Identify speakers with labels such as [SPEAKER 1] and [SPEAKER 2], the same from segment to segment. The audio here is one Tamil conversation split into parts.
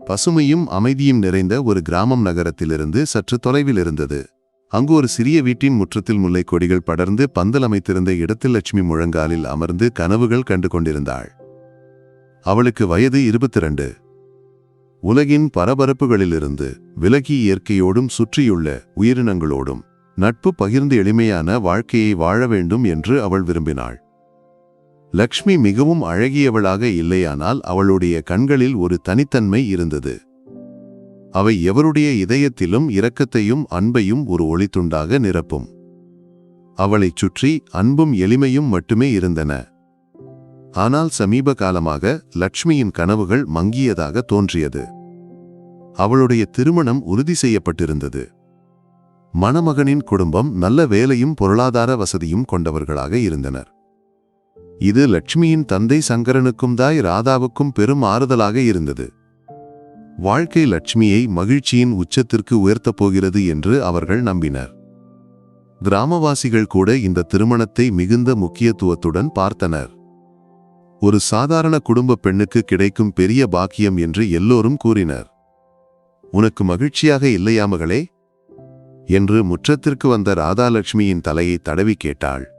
[SPEAKER 1] பசுமையும் அமைதியும் நிறைந்த ஒரு கிராமம் நகரத்திலிருந்து சற்று தொலைவில் இருந்தது. அங்கு ஒரு சிறிய வீட்டின் முற்றத்தில் முல்லைக் கொடிகள் படர்ந்து பந்தல் அமைத்திருந்த இடத்தில் லட்சுமி முழங்காலில் அமர்ந்து கனவுகள் கண்டு கொண்டிருந்தாள். அவளுக்கு வயது இருபத்தி ரெண்டு உலகின் பரபரப்புகளிலிருந்து விலகி இயற்கையோடும் சுற்றியுள்ள உயிரினங்களோடும் நட்பு பகிர்ந்து எளிமையான வாழ்க்கையை வாழ வேண்டும் என்று அவள் விரும்பினாள். லக்ஷ்மி மிகவும் அழகியவளாக இல்லையானால் அவளுடைய கண்களில் ஒரு தனித்தன்மை இருந்தது. அவை எவருடைய இதயத்திலும் இரக்கத்தையும் அன்பையும் ஒரு ஒளித்துண்டாக நிரப்பும். அவளைச் சுற்றி அன்பும் எளிமையும் மட்டுமே இருந்தன. ஆனால் சமீப காலமாக லக்ஷ்மியின் கனவுகள் மங்கியதாக தோன்றியது. அவளுடைய திருமணம் உறுதி செய்யப்பட்டிருந்தது. மணமகனின் குடும்பம் நல்ல வேலையும் பொருளாதார வசதியும் கொண்டவர்களாக இருந்தனர். இது லட்சுமியின் தந்தை சங்கரனுக்கும் தாய் ராதாவுக்கும் பெரும் ஆறுதலாக இருந்தது. வாழ்க்கை லட்சுமியை மகிழ்ச்சியின் உச்சத்திற்கு உயர்த்தப் போகிறது என்று அவர்கள் நம்பினர். கிராமவாசிகள் கூட இந்த திருமணத்தை மிகுந்த முக்கியத்துவத்துடன் பார்த்தனர். ஒரு சாதாரண குடும்ப பெண்ணுக்கு கிடைக்கும் பெரிய பாக்கியம் என்று எல்லோரும் கூறினர். உனக்கு மகிழ்ச்சியாக இல்லையா மகளே? என்று முற்றத்திற்கு வந்த ராதாலட்சுமியின் தலையை தடவி கேட்டாள்.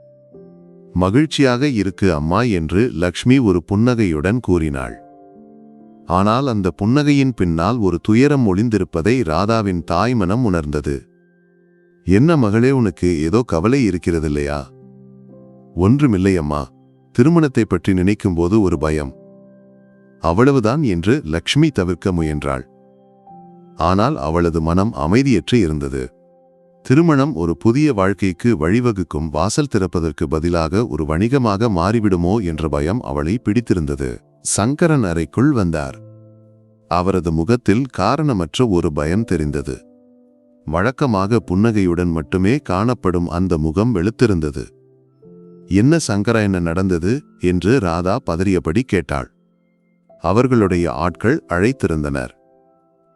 [SPEAKER 1] மகிழ்ச்சியாக இருக்கு அம்மா என்று லக்ஷ்மி ஒரு புன்னகையுடன் கூறினாள். ஆனால் அந்த புன்னகையின் பின்னால் ஒரு துயரம் ஒளிந்திருப்பதை ராதாவின் தாய்மனம் உணர்ந்தது. என்ன மகளே உனக்கு ஏதோ கவலை இருக்கிறதில்லையா? ஒன்றுமில்லையம்மா திருமணத்தை பற்றி நினைக்கும்போது ஒரு பயம். அவ்வளவுதான் என்று லக்ஷ்மி தவிர்க்க முயன்றாள். ஆனால் அவளது மனம் அமைதியற்று இருந்தது. திருமணம் ஒரு புதிய வாழ்க்கைக்கு வழிவகுக்கும் வாசல் திறப்பதற்கு பதிலாக ஒரு வணிகமாக மாறிவிடுமோ என்ற பயம் அவளை பிடித்திருந்தது. சங்கரன் அறைக்குள் வந்தார். அவரது முகத்தில் காரணமற்ற ஒரு பயம் தெரிந்தது. வழக்கமாக புன்னகையுடன் மட்டுமே காணப்படும் அந்த முகம் வெளுத்திருந்தது. என்ன சங்கரா என்ன நடந்தது? என்று ராதா பதறியபடி கேட்டாள். அவர்களுடைய ஆட்கள் அழைத்திருந்தனர்.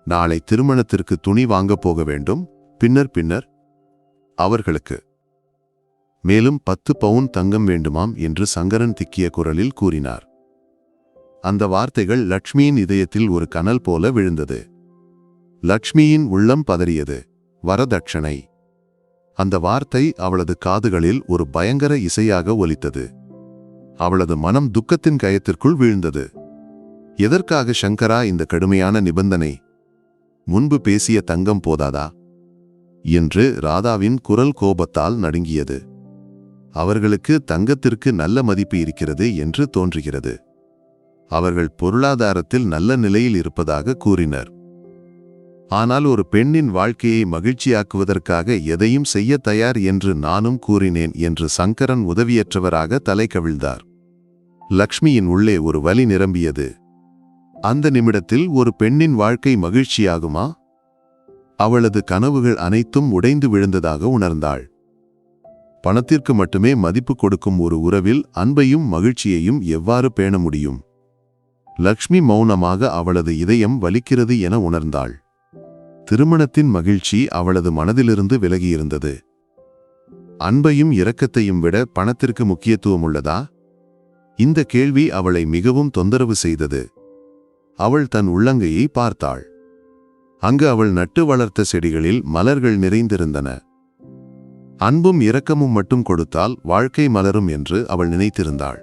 [SPEAKER 1] நாளை திருமணத்திற்கு துணி வாங்கப் போக வேண்டும். பின்னர் பின்னர் அவர்களுக்கு மேலும் பத்து பவுன் தங்கம் வேண்டுமாம் என்று சங்கரன் திக்கிய குரலில் கூறினார். அந்த வார்த்தைகள் லக்ஷ்மியின் இதயத்தில் ஒரு கனல் போல விழுந்தது. லக்ஷ்மியின் உள்ளம் பதறியது. வரதட்சணை. அந்த வார்த்தை அவளது காதுகளில் ஒரு பயங்கர இசையாக ஒலித்தது. அவளது மனம் துக்கத்தின் கயத்திற்குள் வீழ்ந்தது. எதற்காக சங்கரா இந்த கடுமையான நிபந்தனை? முன்பு பேசிய தங்கம் போதாதா? என்று ராதாவின் குரல் கோபத்தால் நடுங்கியது. அவர்களுக்கு தங்கத்திற்கு நல்ல மதிப்பு இருக்கிறது என்று தோன்றுகிறது. அவர்கள் பொருளாதாரத்தில் நல்ல நிலையில் இருப்பதாக கூறினர். ஆனால் ஒரு பெண்ணின் வாழ்க்கையை மகிழ்ச்சியாக்குவதற்காக எதையும் செய்ய தயார் என்று நானும் கூறினேன் என்று சங்கரன் உதவியற்றவராக தலை கவிழ்ந்தார். லக்ஷ்மியின் உள்ளே ஒரு வலி நிரம்பியது. அந்த நிமிடத்தில் ஒரு பெண்ணின் வாழ்க்கை மகிழ்ச்சியாகுமா? அவளது கனவுகள் அனைத்தும் உடைந்து விழுந்ததாக உணர்ந்தாள். பணத்திற்கு மட்டுமே மதிப்பு கொடுக்கும் ஒரு உறவில் அன்பையும் மகிழ்ச்சியையும் எவ்வாறு பேண முடியும்? லக்ஷ்மி மௌனமாக அவளது இதயம் வலிக்கிறது என உணர்ந்தாள். திருமணத்தின் மகிழ்ச்சி அவளது மனதிலிருந்து விலகியிருந்தது. அன்பையும் இரக்கத்தையும் விட பணத்திற்கு முக்கியத்துவம் உள்ளதா? இந்த கேள்வி அவளை மிகவும் தொந்தரவு செய்தது. அவள் தன் உள்ளங்கையை பார்த்தாள். அங்கு அவள் நட்டு வளர்த்த செடிகளில் மலர்கள் நிறைந்திருந்தன. அன்பும் இரக்கமும் மட்டும் கொடுத்தால் வாழ்க்கை மலரும் என்று அவள் நினைத்திருந்தாள்.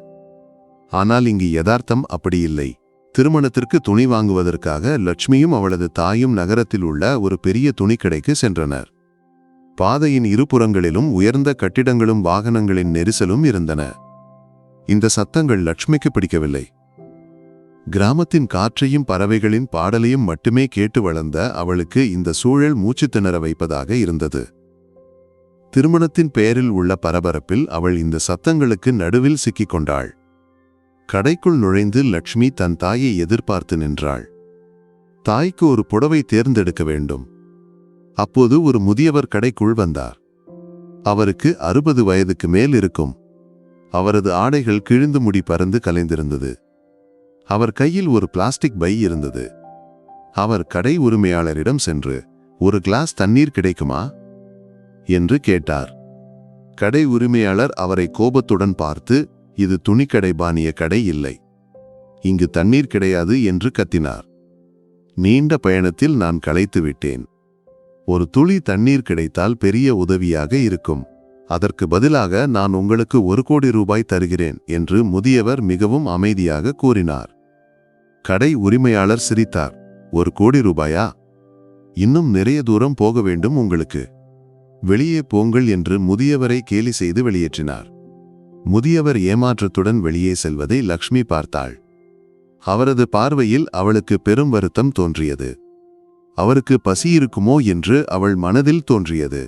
[SPEAKER 1] ஆனால் இங்கு யதார்த்தம் அப்படி இல்லை. திருமணத்திற்கு துணி வாங்குவதற்காக லட்சுமியும் அவளது தாயும் நகரத்தில் உள்ள ஒரு பெரிய துணிக்கடைக்கு சென்றனர். பாதையின் இருபுறங்களிலும் உயர்ந்த கட்டிடங்களும் வாகனங்களின் நெரிசலும் இருந்தன. இந்த சத்தங்கள் லட்சுமிக்கு பிடிக்கவில்லை. கிராமத்தின் காற்றையும் பறவைகளின் பாடலையும் மட்டுமே கேட்டு வளர்ந்த அவளுக்கு இந்த சூழல் மூச்சு திணற வைப்பதாக இருந்தது. திருமணத்தின் பெயரில் உள்ள பரபரப்பில் அவள் இந்த சத்தங்களுக்கு நடுவில் சிக்கிக் கொண்டாள். கடைக்குள் நுழைந்து லக்ஷ்மி தன் தாயை எதிர்பார்த்து நின்றாள். தாய்க்கு ஒரு புடவை தேர்ந்தெடுக்க வேண்டும். அப்போது ஒரு முதியவர் கடைக்குள் வந்தார். அவருக்கு அறுபது வயதுக்கு மேல் இருக்கும். அவரது ஆடைகள் கிழிந்து முடி பறந்து கலைந்திருந்தது. அவர் கையில் ஒரு பிளாஸ்டிக் பை இருந்தது. அவர் கடை உரிமையாளரிடம் சென்று ஒரு கிளாஸ் தண்ணீர் கிடைக்குமா? என்று கேட்டார். கடை உரிமையாளர் அவரை கோபத்துடன் பார்த்து இது துணிக்கடை பாணிய கடை இல்லை. இங்கு தண்ணீர் கிடையாது என்று கத்தினார். நீண்ட பயணத்தில் நான் களைத்து விட்டேன். ஒரு துளி தண்ணீர் கிடைத்தால் பெரிய உதவியாக இருக்கும். அதற்கு பதிலாக நான் உங்களுக்கு ஒரு கோடி ரூபாய் தருகிறேன் என்று முதியவர் மிகவும் அமைதியாக கூறினார். கடை உரிமையாளர் சிரித்தார். ஒரு கோடி ரூபாயா? இன்னும் நிறைய தூரம் போக வேண்டும் உங்களுக்கு. வெளியே போங்கள் என்று முதியவரை கேலி செய்து வெளியேற்றினார். முதியவர் ஏமாற்றத்துடன் வெளியே செல்வதை லக்ஷ்மி பார்த்தாள். அவரது பார்வையில் அவளுக்கு பெரும் வருத்தம் தோன்றியது. அவருக்கு பசி இருக்குமோ? என்று அவள் மனதில் தோன்றியது.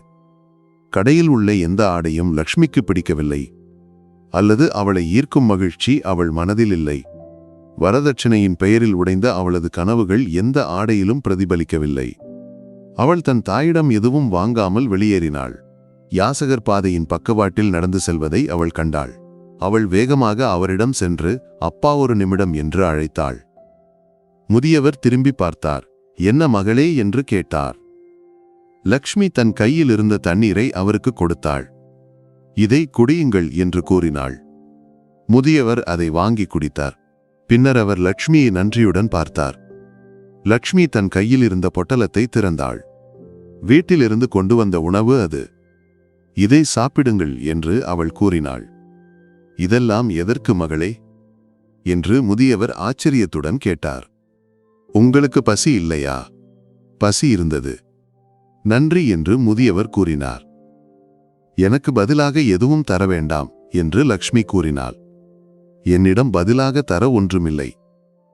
[SPEAKER 1] கடையில் உள்ள எந்த ஆடையும் லக்ஷ்மிக்கு பிடிக்கவில்லை. அல்லது அவளை ஈர்க்கும் மகிழ்ச்சி அவள் மனதில் இல்லை. வரதட்சணையின் பெயரில் உடைந்த அவளது கனவுகள் எந்த ஆடையிலும் பிரதிபலிக்கவில்லை. அவள் தன் தாயிடம் எதுவும் வாங்காமல் வெளியேறினாள். யாசகர் பாதையின் பக்கவாட்டில் நடந்து செல்வதை அவள் கண்டாள். அவள் வேகமாக அவரிடம் சென்று அப்பா ஒரு நிமிடம் என்று அழைத்தாள். முதியவர் திரும்பி பார்த்தார். என்ன மகளே என்று கேட்டார். லக்ஷ்மி தன் கையில் இருந்த தண்ணீரை அவருக்கு கொடுத்தாள். இதை குடியுங்கள் என்று கூறினாள். முதியவர் அதை வாங்கி குடித்தார். பின்னர் அவர் லக்ஷ்மியை நன்றியுடன் பார்த்தார். லக்ஷ்மி தன் கையில் இருந்த பொட்டலத்தை திறந்தாள். வீட்டிலிருந்து கொண்டு வந்த உணவு அது. இதை சாப்பிடுங்கள் என்று அவள் கூறினாள். இதெல்லாம் எதற்கு மகளே? என்று முதியவர் ஆச்சரியத்துடன் கேட்டார். உங்களுக்கு பசி இல்லையா? பசி இருந்தது. நன்றி என்று முதியவர் கூறினார். எனக்கு பதிலாக எதுவும் தர வேண்டாம் என்று லக்ஷ்மி கூறினாள். என்னிடம் பதிலாக தர ஒன்றுமில்லை.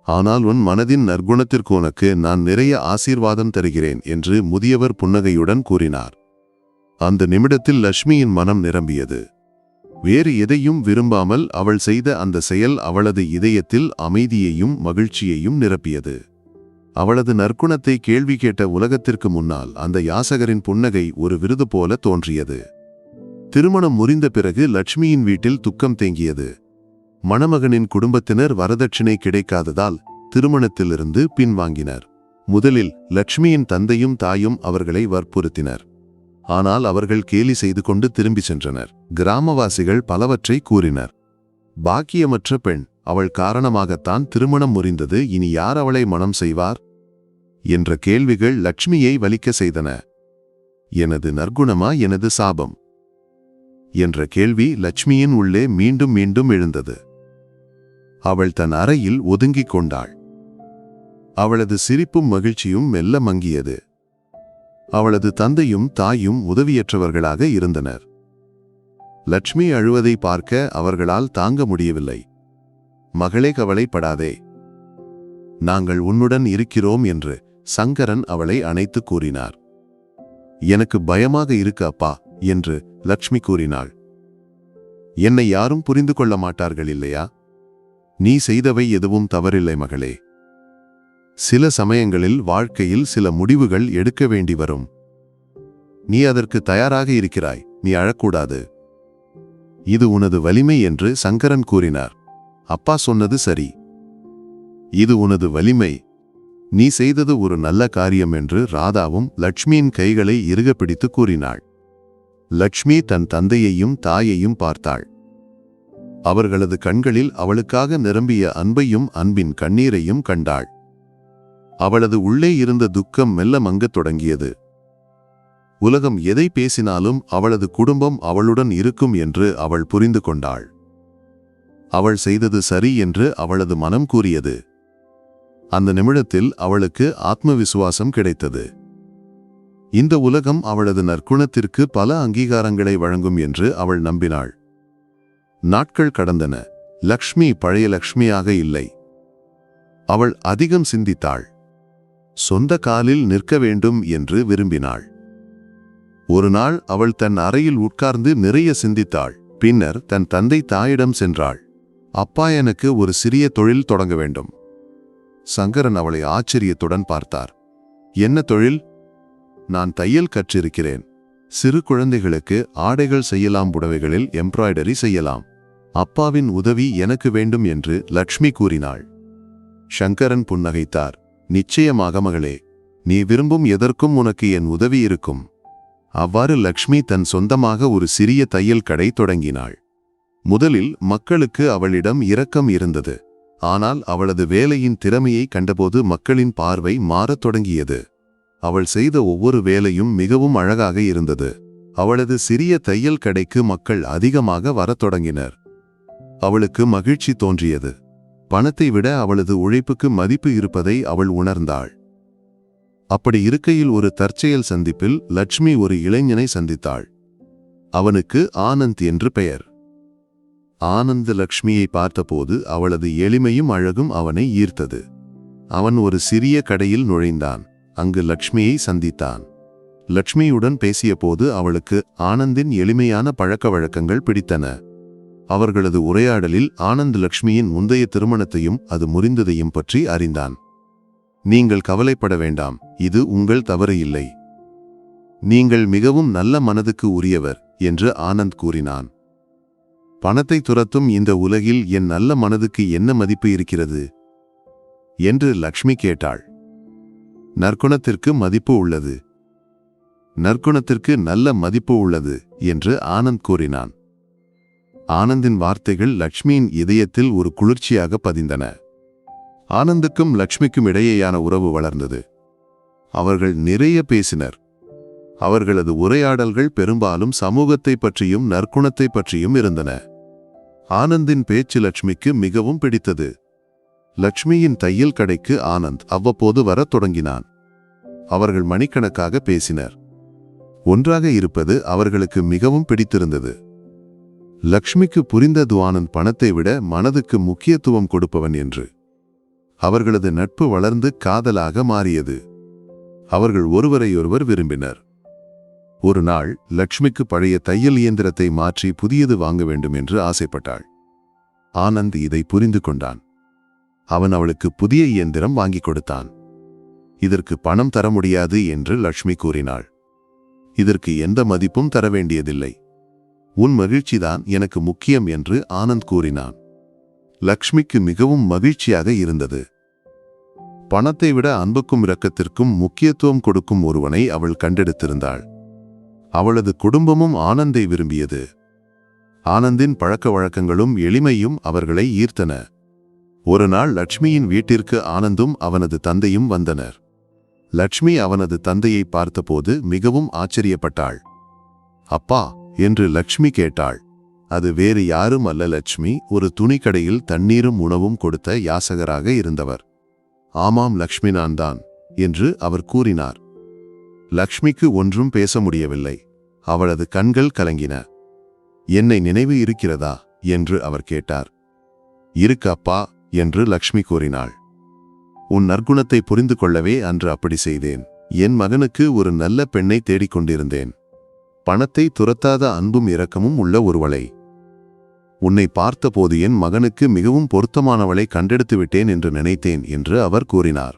[SPEAKER 1] ஆனால் உன் மனதின் நற்குணத்திற்கு உனக்கு நான் நிறைய ஆசீர்வாதம் தருகிறேன் என்று முதியவர் புன்னகையுடன் கூறினார். அந்த நிமிடத்தில் லட்சுமியின் மனம் நிரம்பியது. வேறு எதையும் விரும்பாமல் அவள் செய்த அந்த செயல் அவளது இதயத்தில் அமைதியையும் மகிழ்ச்சியையும் நிரப்பியது. அவளது நற்குணத்தை கேள்வி கேட்ட உலகத்திற்கு முன்னால் அந்த யாசகரின் புன்னகை ஒரு விருது போல தோன்றியது. திருமணம் முறிந்த பிறகு லட்சுமியின் வீட்டில் துக்கம் தேங்கியது. மணமகனின் குடும்பத்தினர் வரதட்சணை கிடைக்காததால் திருமணத்திலிருந்து பின்வாங்கினர். முதலில் லட்சுமியின் தந்தையும் தாயும் அவர்களை வற்புறுத்தினர். ஆனால் அவர்கள் கேலி செய்து கொண்டு திரும்பி சென்றனர். கிராமவாசிகள் பலவற்றை கூறினர். பாக்கியமற்ற பெண் அவள் காரணமாகத்தான் திருமணம் முறிந்தது இனி யார் அவளை மனம் செய்வார்? என்ற கேள்விகள் லட்சுமியை வலிக்க செய்தன. எனது நற்குணமா எனது சாபம்? என்ற கேள்வி லட்சுமியின் உள்ளே மீண்டும் மீண்டும் எழுந்தது. அவள் தன் அறையில் ஒதுங்கிக் கொண்டாள். அவளது சிரிப்பும் மகிழ்ச்சியும் மெல்ல மங்கியது. அவளது தந்தையும் தாயும் உதவியற்றவர்களாக இருந்தனர். லட்சுமி அழுவதை பார்க்க அவர்களால் தாங்க முடியவில்லை. மகளே கவலைப்படாதே. நாங்கள் உன்னுடன் இருக்கிறோம் என்று சங்கரன் அவளை அணைத்து கூறினார். எனக்கு பயமாக இருக்கு அப்பா என்று லட்சுமி கூறினாள். என்னை யாரும் புரிந்து கொள்ள மாட்டார்கள் இல்லையா? நீ செய்தவை எதுவும் தவறில்லை மகளே. சில சமயங்களில் வாழ்க்கையில் சில முடிவுகள் எடுக்க வேண்டி வரும். நீ அதற்கு தயாராக இருக்கிறாய் நீ அழக்கூடாது. இது உனது வலிமை என்று சங்கரன் கூறினார். அப்பா சொன்னது சரி. இது உனது வலிமை. நீ செய்தது ஒரு நல்ல காரியம் என்று ராதாவும் லட்சுமியின் கைகளை இறுக பிடித்து கூறினாள். லட்சுமி தன் தந்தையையும் தாயையும் பார்த்தாள். அவர்களது கண்களில் அவளுக்காக நிரம்பிய அன்பையும் அன்பின் கண்ணீரையும் கண்டாள். அவளது உள்ளே இருந்த துக்கம் மெல்ல மங்கத் தொடங்கியது. உலகம் எதை பேசினாலும் அவளது குடும்பம் அவளுடன் இருக்கும் என்று அவள் புரிந்து கொண்டாள். அவள் செய்தது சரி என்று அவளது மனம் கூறியது. அந்த நிமிடத்தில் அவளுக்கு ஆத்ம விசுவாசம் கிடைத்தது. இந்த உலகம் அவளது நற்குணத்திற்கு பல அங்கீகாரங்களை வழங்கும் என்று அவள் நம்பினாள். நாட்கள் கடந்தன. லக்ஷ்மி பழைய லக்ஷ்மியாக இல்லை. அவள் அதிகம் சிந்தித்தாள். சொந்த காலில் நிற்க வேண்டும் என்று விரும்பினாள். ஒரு நாள் அவள் தன் அறையில் உட்கார்ந்து நிறைய சிந்தித்தாள். பின்னர் தன் தந்தை தாயிடம் சென்றாள். அப்பா எனக்கு ஒரு சிறிய தொழில் தொடங்க வேண்டும். சங்கரன் அவளை ஆச்சரியத்துடன் பார்த்தார். என்ன தொழில்? நான் தையல் கற்றிருக்கிறேன். சிறு குழந்தைகளுக்கு ஆடைகள் செய்யலாம் புடவைகளில் எம்ப்ராய்டரி செய்யலாம். அப்பாவின் உதவி எனக்கு வேண்டும் என்று லக்ஷ்மி கூறினாள். சங்கரன் புன்னகைத்தார். நிச்சயமாக மகளே நீ விரும்பும் எதற்கும் உனக்கு என் உதவி இருக்கும். அவ்வாறு லக்ஷ்மி தன் சொந்தமாக ஒரு சிறிய தையல் கடை தொடங்கினாள். முதலில் மக்களுக்கு அவளிடம் இரக்கம் இருந்தது. ஆனால் அவளது வேலையின் திறமையை கண்டபோது மக்களின் பார்வை மாறத் தொடங்கியது. அவள் செய்த ஒவ்வொரு வேலையும் மிகவும் அழகாக இருந்தது. அவளது சிறிய தையல் கடைக்கு மக்கள் அதிகமாக வரத் தொடங்கினர். அவளுக்கு மகிழ்ச்சி தோன்றியது. பணத்தை விட அவளது உழைப்புக்கு மதிப்பு இருப்பதை அவள் உணர்ந்தாள். அப்படி இருக்கையில் ஒரு தற்செயல் சந்திப்பில் லட்சுமி ஒரு இளைஞனை சந்தித்தாள். அவனுக்கு ஆனந்த் என்று பெயர். ஆனந்த் லக்ஷ்மியை பார்த்தபோது அவளது எளிமையும் அழகும் அவனை ஈர்த்தது. அவன் ஒரு சிறிய கடையில் நுழைந்தான். அங்கு லக்ஷ்மியை சந்தித்தான். லக்ஷ்மியுடன் பேசியபோது அவளுக்கு ஆனந்தின் எளிமையான பழக்க வழக்கங்கள் பிடித்தன. அவர்களது உரையாடலில் ஆனந்த் லக்ஷ்மியின் முந்தைய திருமணத்தையும் அது முறிந்ததையும் பற்றி அறிந்தான். நீங்கள் கவலைப்பட வேண்டாம் இது உங்கள் தவறு இல்லை. நீங்கள் மிகவும் நல்ல மனதுக்கு உரியவர் என்று ஆனந்த் கூறினான். பணத்தை துரத்தும் இந்த உலகில் என் நல்ல மனதுக்கு என்ன மதிப்பு இருக்கிறது? என்று லக்ஷ்மி கேட்டாள். நற்குணத்திற்கு மதிப்பு உள்ளது. நற்குணத்திற்கு நல்ல மதிப்பு உள்ளது என்று ஆனந்த் கூறினான். ஆனந்தின் வார்த்தைகள் லக்ஷ்மியின் இதயத்தில் ஒரு குளிர்ச்சியாக பதிந்தன. ஆனந்துக்கும் லக்ஷ்மிக்கும் இடையேயான உறவு வளர்ந்தது. அவர்கள் நிறைய பேசினர். அவர்களது உரையாடல்கள் பெரும்பாலும் சமூகத்தை பற்றியும் நற்குணத்தை பற்றியும் இருந்தன. ஆனந்தின் பேச்சு லட்சுமிக்கு மிகவும் பிடித்தது. லட்சுமியின் தையல் கடைக்கு ஆனந்த் அவ்வப்போது வரத் தொடங்கினான். அவர்கள் மணிக்கணக்காக பேசினர். ஒன்றாக இருப்பது அவர்களுக்கு மிகவும் பிடித்திருந்தது. லக்ஷ்மிக்கு புரிந்த துவானந்த் பணத்தை விட மனதுக்கு முக்கியத்துவம் கொடுப்பவன் என்று. அவர்களது நட்பு வளர்ந்து காதலாக மாறியது. அவர்கள் ஒருவரையொருவர் விரும்பினர். ஒரு நாள் லக்ஷ்மிக்கு பழைய தையல் இயந்திரத்தை மாற்றி புதியது வாங்க வேண்டும் என்று ஆசைப்பட்டாள். ஆனந்த் இதை புரிந்து கொண்டான். அவன் அவளுக்கு புதிய இயந்திரம் வாங்கிக் கொடுத்தான். இதற்கு பணம் தர முடியாது என்று லக்ஷ்மி கூறினாள். இதற்கு எந்த மதிப்பும் தர வேண்டியதில்லை. உன் மகிழ்ச்சிதான் எனக்கு முக்கியம் என்று ஆனந்த் கூறினான். லக்ஷ்மிக்கு மிகவும் மகிழ்ச்சியாக இருந்தது. பணத்தை விட அன்புக்கும் இரக்கத்திற்கும் முக்கியத்துவம் கொடுக்கும் ஒருவனை அவள் கண்டெடுத்திருந்தாள். அவளது குடும்பமும் ஆனந்தை விரும்பியது. ஆனந்தின் பழக்க வழக்கங்களும் எளிமையும் அவர்களை ஈர்த்தன. ஒரு நாள் லட்சுமியின் வீட்டிற்கு ஆனந்தும் அவனது தந்தையும் வந்தனர். லட்சுமி அவனது தந்தையை பார்த்தபோது மிகவும் ஆச்சரியப்பட்டாள். அப்பா என்று லக்ஷ்மி கேட்டாள். அது வேறு யாரும் அல்ல லட்சுமி ஒரு துணிக்கடையில் தண்ணீரும் உணவும் கொடுத்த யாசகராக இருந்தவர். ஆமாம் லக்ஷ்மி நான் தான் என்று அவர் கூறினார். லக்ஷ்மிக்கு ஒன்றும் பேச முடியவில்லை. அவளது கண்கள் கலங்கின. என்னை நினைவு இருக்கிறதா? என்று அவர் கேட்டார். இருக்கு அப்பா என்று லக்ஷ்மி கூறினாள். உன் நற்குணத்தை புரிந்து கொள்ளவே அன்று அப்படி செய்தேன். என் மகனுக்கு ஒரு நல்ல பெண்ணை தேடிக் கொண்டிருந்தேன். பணத்தை துரத்தாத அன்பும் இரக்கமும் உள்ள ஒருவளை. உன்னை பார்த்தபோது என் மகனுக்கு மிகவும் பொருத்தமானவளை கண்டெடுத்து விட்டேன் என்று நினைத்தேன் என்று அவர் கூறினார்.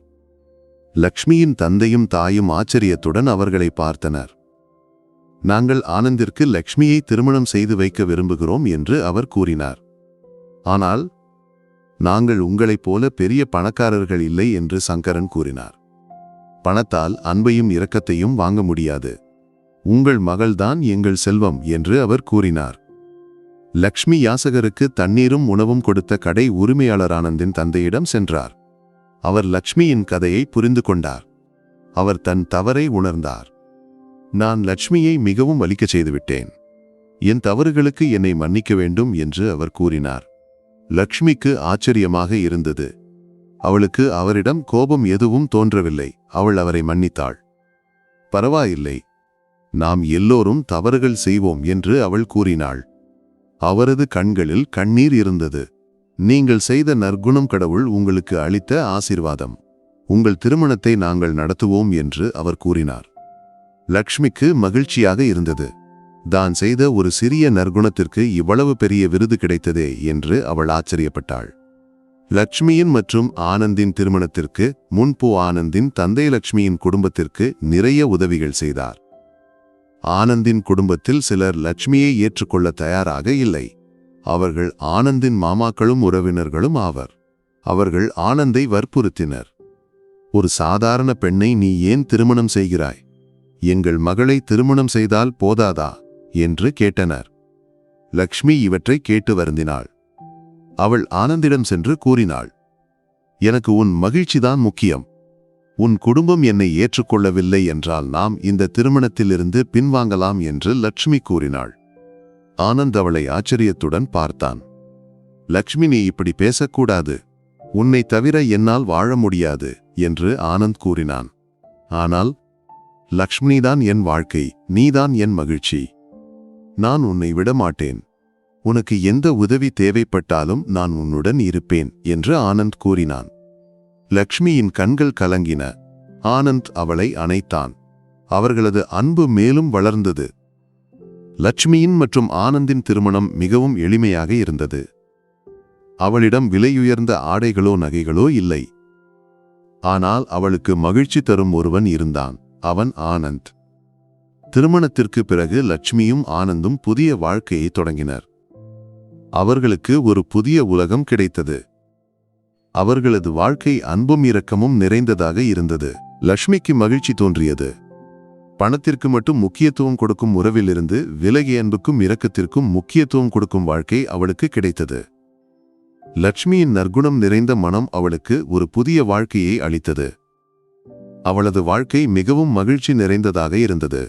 [SPEAKER 1] லக்ஷ்மியின் தந்தையும் தாயும் ஆச்சரியத்துடன் அவர்களை பார்த்தனர். நாங்கள் ஆனந்திற்கு லக்ஷ்மியை திருமணம் செய்து வைக்க விரும்புகிறோம் என்று அவர் கூறினார். ஆனால் நாங்கள் உங்களைப் போல பெரிய பணக்காரர்கள் இல்லை என்று சங்கரன் கூறினார். பணத்தால் அன்பையும் இரக்கத்தையும் வாங்க முடியாது. உங்கள் மகள்தான் எங்கள் செல்வம் என்று அவர் கூறினார். லக்ஷ்மி யாசகருக்கு தண்ணீரும் உணவும் கொடுத்த கடை உரிமையாளர் ஆனந்தின் தந்தையிடம் சென்றார். அவர் லக்ஷ்மியின் கதையை புரிந்து கொண்டார். அவர் தன் தவறை உணர்ந்தார். நான் லட்சுமியை மிகவும் வலிக்கச் செய்துவிட்டேன். என் தவறுகளுக்கு என்னை மன்னிக்க வேண்டும் என்று அவர் கூறினார். லக்ஷ்மிக்கு ஆச்சரியமாக இருந்தது. அவளுக்கு அவரிடம் கோபம் எதுவும் தோன்றவில்லை. அவள் அவரை மன்னித்தாள். பரவாயில்லை. நாம் எல்லோரும் தவறுகள் செய்வோம் என்று அவள் கூறினாள். அவரது கண்களில் கண்ணீர் இருந்தது. நீங்கள் செய்த நற்குணம் கடவுள் உங்களுக்கு அளித்த ஆசீர்வாதம். உங்கள் திருமணத்தை நாங்கள் நடத்துவோம் என்று அவர் கூறினார். லக்ஷ்மிக்கு மகிழ்ச்சியாக இருந்தது. தான் செய்த ஒரு சிறிய நற்குணத்திற்கு இவ்வளவு பெரிய விருது கிடைத்ததே என்று அவள் ஆச்சரியப்பட்டாள். லக்ஷ்மியின் மற்றும் ஆனந்தின் திருமணத்திற்கு முன்பு ஆனந்தின் தந்தை லக்ஷ்மியின் குடும்பத்திற்கு நிறைய உதவிகள் செய்தார். ஆனந்தின் குடும்பத்தில் சிலர் லட்சுமியை ஏற்றுக்கொள்ள தயாராக இல்லை. அவர்கள் ஆனந்தின் மாமாக்களும் உறவினர்களும் ஆவர். அவர்கள் ஆனந்தை வற்புறுத்தினர். ஒரு சாதாரண பெண்ணை நீ ஏன் திருமணம் செய்கிறாய்? எங்கள் மகளை திருமணம் செய்தால் போதாதா என்று கேட்டனர். லக்ஷ்மி இவற்றை கேட்டு வருந்தினாள். அவள் ஆனந்திடம் சென்று கூறினாள். எனக்கு உன் மகிழ்ச்சிதான் முக்கியம். உன் குடும்பம் என்னை ஏற்றுக்கொள்ளவில்லை என்றால் நாம் இந்த திருமணத்திலிருந்து பின்வாங்கலாம் என்று லட்சுமி கூறினாள். ஆனந்த் அவளை ஆச்சரியத்துடன் பார்த்தான். லக்ஷ்மி நீ இப்படி பேசக்கூடாது. உன்னை தவிர என்னால் வாழ முடியாது என்று ஆனந்த் கூறினான். ஆனால் லக்ஷ்மிதான் என் வாழ்க்கை நீதான் என் மகிழ்ச்சி. நான் உன்னை விட மாட்டேன் உனக்கு எந்த உதவி தேவைப்பட்டாலும் நான் உன்னுடன் இருப்பேன் என்று ஆனந்த் கூறினான். லக்ஷ்மியின் கண்கள் கலங்கின. ஆனந்த் அவளை அணைத்தான். அவர்களது அன்பு மேலும் வளர்ந்தது. லட்சுமியின் மற்றும் ஆனந்தின் திருமணம் மிகவும் எளிமையாக இருந்தது. அவளிடம் விலையுயர்ந்த ஆடைகளோ நகைகளோ இல்லை. ஆனால் அவளுக்கு மகிழ்ச்சி தரும் ஒருவன் இருந்தான் அவன் ஆனந்த். திருமணத்திற்கு பிறகு லட்சுமியும் ஆனந்தும் புதிய வாழ்க்கையை தொடங்கினர். அவர்களுக்கு ஒரு புதிய உலகம் கிடைத்தது. அவர்களது வாழ்க்கை அன்பும் இரக்கமும் நிறைந்ததாக இருந்தது. லக்ஷ்மிக்கு மகிழ்ச்சி தோன்றியது. பணத்திற்கு மட்டும் முக்கியத்துவம் கொடுக்கும் உறவிலிருந்து விலகி அன்புக்கும் இரக்கத்திற்கும் முக்கியத்துவம் கொடுக்கும் வாழ்க்கை அவளுக்கு கிடைத்தது. லட்சுமியின் நற்குணம் நிறைந்த மனம் அவளுக்கு ஒரு புதிய வாழ்க்கையை அளித்தது. அவளது வாழ்க்கை மிகவும் மகிழ்ச்சி நிறைந்ததாக இருந்தது.